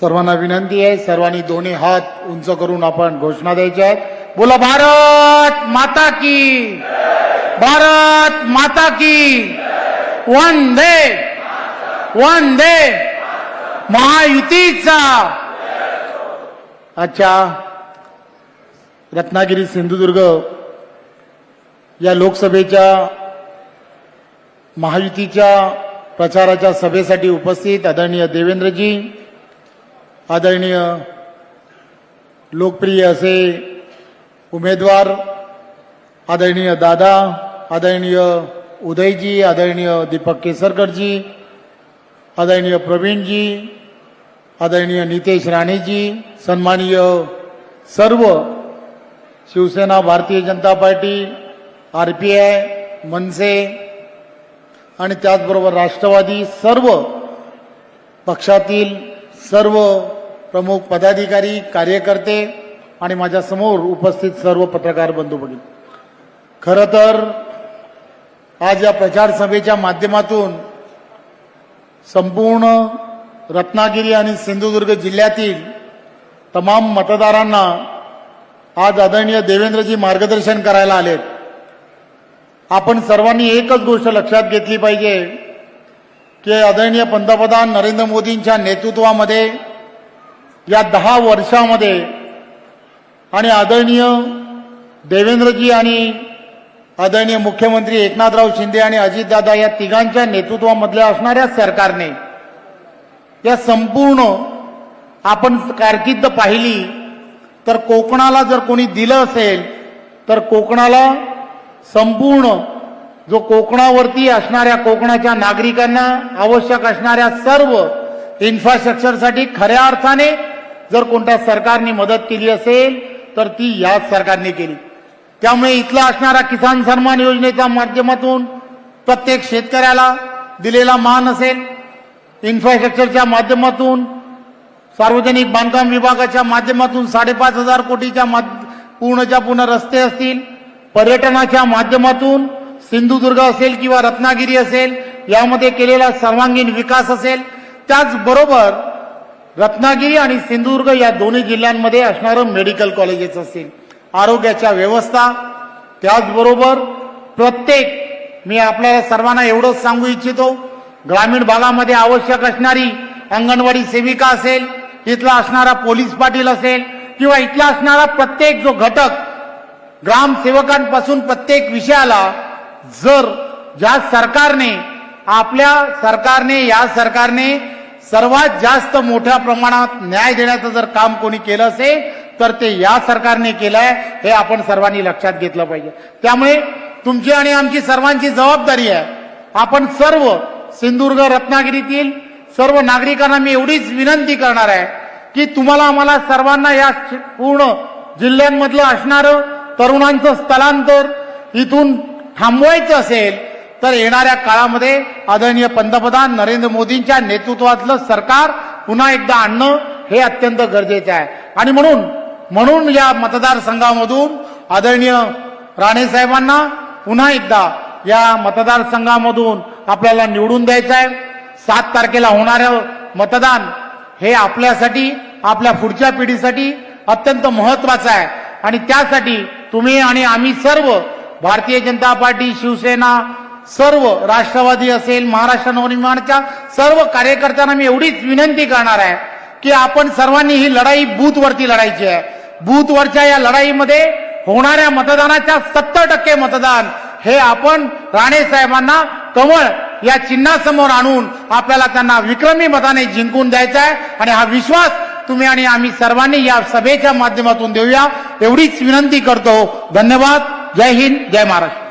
सर्वांना विनंती आहे सर्वांनी दोन्ही हात उंच करून आपण घोषणा द्यायच्या आहेत. बोला भारत माता की भारत माता की वंदे वंदे महायुतीचा. अच्छा रत्नागिरी सिंधुदुर्ग या लोकसभेच्या महायुतीच्या प्रचाराच्या सभेसाठी उपस्थित आदरणीय देवेंद्रजी आदरणीय लोकप्रिय असे उमेदवार आदरणीय दादा आदरणीय उदयजी आदरणीय दीपक केसरकरजी आदरणीय प्रवीणजी आदरणीय नितेश राणेजी सन्माननीय सर्व Shivsena Bharatiya Janata Party R P I मनसे आणि त्याचबरोबर राष्ट्रवादी सर्व पक्षातील सर्व प्रमुख पदाधिकारी कार्यकर्ते आणि माझ्यासमोर उपस्थित सर्व पत्रकार बंधू भगिनी खरं तर आज या प्रचारसभेच्या माध्यमातून संपूर्ण रत्नागिरी आणि सिंधुदुर्ग जिल्ह्यातील तमाम मतदारांना आज आदरणीय देवेंद्रजी मार्गदर्शन करायला आलेत. आपण सर्वांनी एकच गोष्ट लक्षात घेतली पाहिजे की आदरणीय पंतप्रधान नरेंद्र मोदींच्या नेतृत्वामध्ये या दहा वर्षामध्ये आणि आदरणीय देवेंद्रजी आणि आदरणीय मुख्यमंत्री एकनाथराव शिंदे आणि अजितदादा या तिघांच्या नेतृत्वामधल्या असणाऱ्या सरकारने या संपूर्ण आपण कारकीर्द पाहिली तर कोकणाला जर कोणी दिलं असेल तर कोकणाला संपूर्ण जो कोकणावरती असणाऱ्या कोकणाच्या नागरिकांना आवश्यक असणाऱ्या सर्व इन्फ्रास्ट्रक्चरसाठी खऱ्या अर्थाने जर कोणत्या सरकारने मदत केली असेल तर ती याच सरकारने केली. त्यामुळे इथला असणारा किसान सन्मान योजनेच्या माध्यमातून प्रत्येक शेतकऱ्याला दिलेला मान असेल. इन्फ्रास्ट्रक्चरच्या माध्यमातून सार्वजनिक बांधकाम विभागाच्या माध्यमातून साडेपाच हजार कोटीच्या पूर्णच्या पूर्ण रस्ते असतील. पर्यटनाच्या माध्यमातून सिंधुदुर्ग असेल किंवा रत्नागिरी असेल यामध्ये केलेला सर्वांगीण विकास असेल त्याचबरोबर रत्नागिरी आणि सिंधुदुर्ग या दोन्ही जिल्ह्यांमध्ये असणारं मेडिकल कॉलेजेस असतील. आरोग्याच्या व्यवस्था त्याचबरोबर प्रत्येक मी आपल्याला सर्वांना एवढंच सांगू इच्छितो ग्रामीण भागामध्ये आवश्यक असणारी अंगणवाडी सेविका असेल इथला असणारा पोलीस पाटील असेल किंवा इथला असणारा प्रत्येक जो घटक ग्रामसेवकांपासून प्रत्येक विषयाला जर ज्या सरकारने आपल्या सरकारने या सरकारने सर्वात जास्त मोठ्या प्रमाणात न्याय देण्याचं जर काम कोणी केलं असेल तर ते या सरकारने केलंय हे आपण सर्वांनी लक्षात घेतलं पाहिजे. त्यामुळे तुमची आणि आमची सर्वांची जबाबदारी आहे. आपण सर्व सिंधुदुर्ग रत्नागिरीतील सर्व नागरिकांना मी एवढीच विनंती करणार आहे की तुम्हाला आम्हाला सर्वांना या पूर्ण जिल्ह्यांमधलं असणारं तरुणांचं स्थलांतर इथून थांबवायचं असेल तर येणाऱ्या काळामध्ये आदरणीय पंतप्रधान नरेंद्र मोदींच्या नेतृत्वातलं सरकार पुन्हा एकदा आणणं हे अत्यंत गरजेचं आहे. आणि म्हणून म्हणून या मतदारसंघामधून आदरणीय राणे साहेबांना पुन्हा एकदा या मतदारसंघामधून आपल्याला निवडून द्यायचं आहे. सात तारखेला होणारं मतदान हे आपल्यासाठी आपल्या पुढच्या पिढीसाठी अत्यंत महत्वाचं आहे. आणि त्यासाठी तुम्ही आणि आम्ही सर्व भारतीय जनता पार्टी शिवसेना सर्व राष्ट्रवादी असेल महाराष्ट्र नवनिर्माणच्या सर्व कार्यकर्त्यांना मी एवढीच विनंती करणार आहे की आपण सर्वांनी ही लढाई बूथवरती लढायची आहे. बूथवरच्या या लढाईमध्ये होणाऱ्या मतदानाच्या सत्तर टक्के मतदान हे आपण राणे साहेबांना कमळ या चिन्हासमोर आणून आपल्याला त्यांना विक्रमी मताने जिंकून द्यायचा आहे. आणि हा विश्वास तुम्ही आणि आम्ही सर्वांनी या सभेच्या माध्यमातून देऊया. एवढीच विनंती करतो. धन्यवाद. जय हिंद. जय महाराष्ट्र.